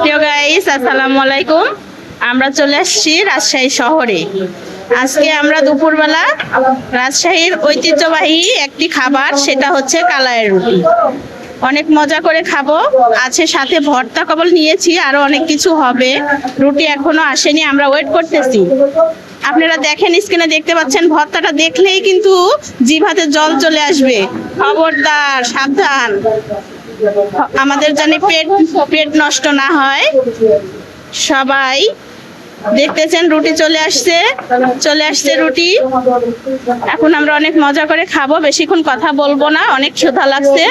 প্রিয় গাইস আসসালামু আলাইকুম আমরা চলে আসছি রাজশাহী শহরে আজকে আমরা দুপুরবেলা রাজশাহীর ঐতিহ্যবাহী একটি খাবার, সেটা হচ্ছে কালায়ের রুটি। অনেক মজা করে খাব। আছে সাথে ভর্তা কবল নিয়েছি, আরও অনেক কিছু হবে। রুটি এখনও আসেনি, আমরা ওয়েট করতেছি। আপনারা দেখেন স্ক্রিনে দেখতে পাচ্ছেন, ভর্তাটা দেখলেই কিন্তু জিভাতে জল চলে আসবে। খবরদার, সাবধান। আমাদের জানি পেট পেট নষ্ট না হয়। সবাই দেখতেছেন, রুটি চলে আসছে চলে আসছে রুটি। এখন আমরা অনেক মজা করে খাব, বেশিক্ষণ কথা বলব না, অনেক ক্ষুধা লাগছে।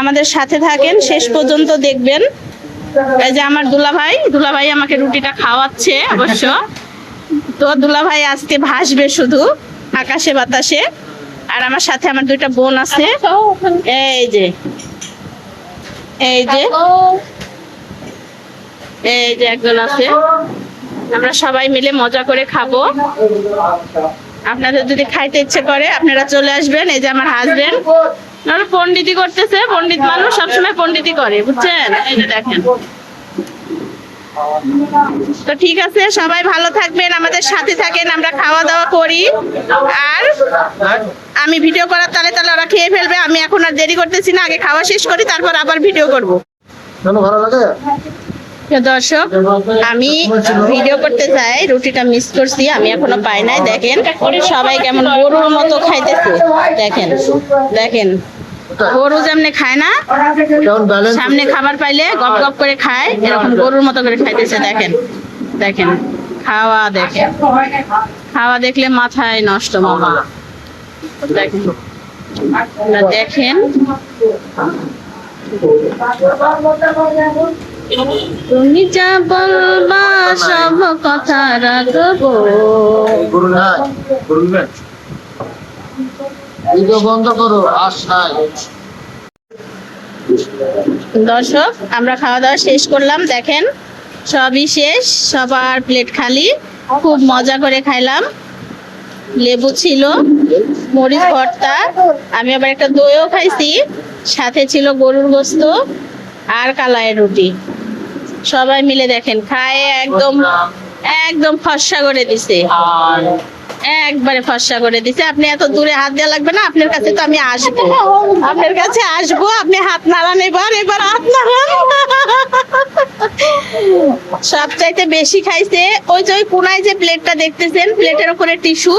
আমাদের সাথে থাকেন, শেষ পর্যন্ত দেখবেন। এই যে আমার দুলাভাই দুলাভাই আমাকে রুটিটা খাওয়াচ্ছে অবশ্য। তো দুলাভাই আজকে ভাসবে শুধু, আকাশে বাতাসে। আর আমার সাথে আমার দুইটা বোন আছে। এই যে এই যে এই যে একজন আছে। আমরা সবাই মিলে মজা করে খাব। আপনাদের যদি খাইতে ইচ্ছে করে, আপনারা চলে আসবেন। এই যে আমার হাজবেন্ড পন্ডিতি করতেছে পন্ডিত মানুষ সবসময় পন্ডিতি করে, বুঝছেন? এই যে দেখেন। তো ঠিক আছে সবাই ভালো থাকবেন আমাদের সাথে থাকেন আমরা খাওয়া দাওয়া করি। আর আমি ভিডিও করার তালে তালে ওরা খেয়ে ফেলবে আমি এখন আর দেরি করতেছি না আগে খাওয়া শেষ করি তারপর আবার ভিডিও করব। কেন ভালো লাগে? দর্শক আমি ভিডিও করতে চাই রুটিটা মিস করছি আমি এখনও পাই নাই দেখেন সবাই কেমন গরুর মতো খাইতেছে দেখেন দেখেন। গরু যেমনি খায় না সামনে খাবার পাইলে গপ গপ করে খায় এরকম গরুর মতো করে খাইতেছে দেখেন দেখেন খাওয়া দেখেন খাওয়া দেখলে মাথায় নষ্ট মামা দেখেন দেখেন। তুমি যা বলবা সব কথা রাখব। ভিডিও বন্ধ করো আস নাই। দর্শক আমরা খাওয়া দাওয়া শেষ করলাম দেখেন সবই শেষ সবার প্লেট খালি খুব মজা করে খাইলাম। লেবু ছিল মরিচ ভর্তা আমি আবার একটা দইও খাইছি সাথে ছিল গরুর গোস্ত আর কালায়ের রুটি। সবাই মিলে দেখেন খায় একদম একদম ফর্সা করে দিছে। একবারে ফর্সা করে দিছে। আপনি এত দূরে হাত দেওয়া লাগবে না, আপনার কাছে তো আমি আসব। আপনার কাছে আসব, আপনি হাত নাড়ান এবার এবার হাত নাড়ান। সব চাইতে বেশি খাইছে, ওই যে ওই কোনায় যে প্লেটটা দেখতেছেন, প্লেটের উপরে টিস্যু।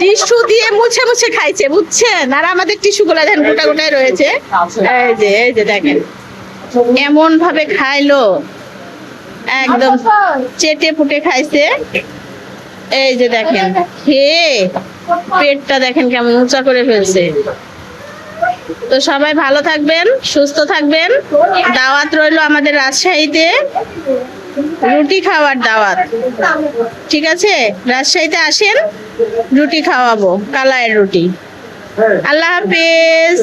টিস্যু দিয়ে মুছে মুছে খাইছে, বুঝছেন? আর আমাদের টিস্যু গুলা দেখেন, গোটা গোটায় রয়েছে। এই যে এই যে দেখেন। এমন ভাবে খাইলো। একদম চেটে ফুটে খাইছে। এই যে দেখেন, হে, পেটটা দেখেন কেমন উঁচা করে ফেলছে। তো সবাই ভালো থাকবেন, সুস্থ থাকবেন। দাওয়াত রইল আমাদের রাজশাহীতে। রুটি খাওয়ার দাওয়াত। ঠিক আছে? রাজশাহীতে আসেন, রুটি খাওয়াবো কালায়ের রুটি। আল্লাহ হাফেজ।